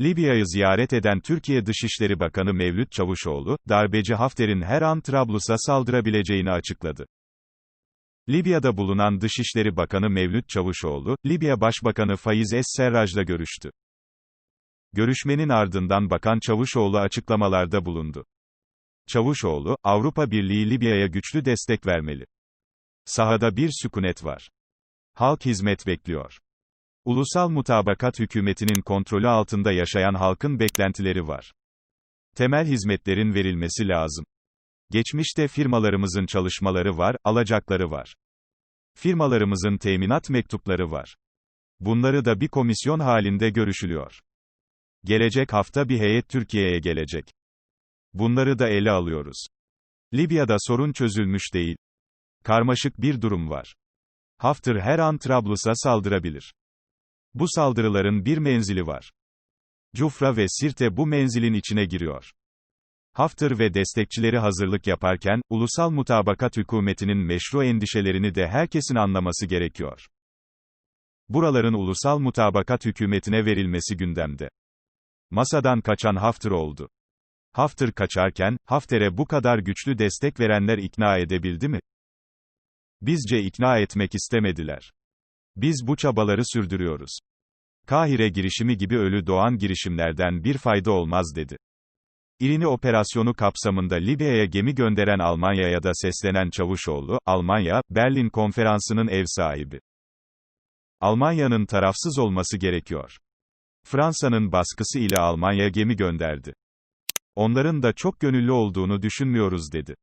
Libya'yı ziyaret eden Türkiye Dışişleri Bakanı Mevlüt Çavuşoğlu, darbeci Hafter'in her an Trablus'a saldırabileceğini açıkladı. Libya'da bulunan Dışişleri Bakanı Mevlüt Çavuşoğlu, Libya Başbakanı Faiz Es-Serraj'la görüştü. Görüşmenin ardından Bakan Çavuşoğlu açıklamalarda bulundu. Çavuşoğlu, Avrupa Birliği Libya'ya güçlü destek vermeli. Sahada bir sükunet var. Halk hizmet bekliyor. Ulusal mutabakat hükümetinin kontrolü altında yaşayan halkın beklentileri var. Temel hizmetlerin verilmesi lazım. Geçmişte firmalarımızın çalışmaları var, alacakları var. Firmalarımızın teminat mektupları var. Bunları da bir komisyon halinde görüşülüyor. Gelecek hafta bir heyet Türkiye'ye gelecek. Bunları da ele alıyoruz. Libya'da sorun çözülmüş değil. Karmaşık bir durum var. Hafter her an Trablus'a saldırabilir. Bu saldırıların bir menzili var. Cufra ve Sirte bu menzilin içine giriyor. Hafter ve destekçileri hazırlık yaparken, ulusal mutabakat hükümetinin meşru endişelerini de herkesin anlaması gerekiyor. Buraların ulusal mutabakat hükümetine verilmesi gündemde. Masadan kaçan Hafter oldu. Hafter kaçarken, Hafter'e bu kadar güçlü destek verenler ikna edebildi mi? Bizce ikna etmek istemediler. Biz bu çabaları sürdürüyoruz. Kahire girişimi gibi ölü doğan girişimlerden bir fayda olmaz dedi. İrini operasyonu kapsamında Libya'ya gemi gönderen Almanya'ya da seslenen Çavuşoğlu, Almanya, Berlin konferansının ev sahibi. Almanya'nın tarafsız olması gerekiyor. Fransa'nın baskısı ile Almanya gemi gönderdi. Onların da çok gönüllü olduğunu düşünmüyoruz dedi.